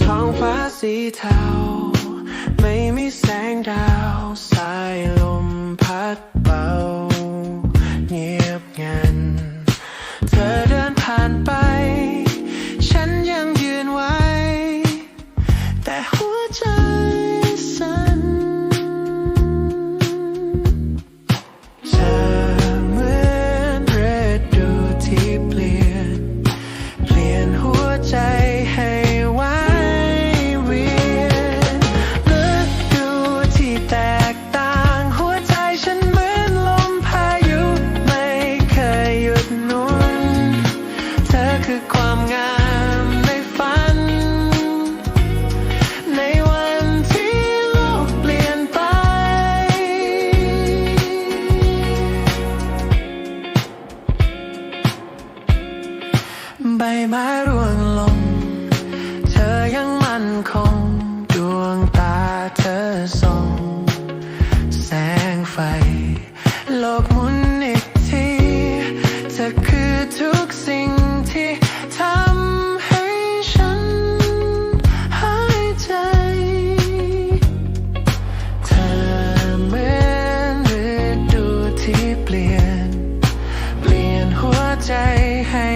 ท้องฟ้าสีเทา ไม่มีแสงดาวสายลมพัดเบา เงียบงัน เธอเดินผ่านไป ฉันยังยืนไว้ แต่หัวใจ ความงามในฝัน ในวันที่โลกเปลี่ยนไป ใบไม้ร่วงลง เธอยัง ใจให้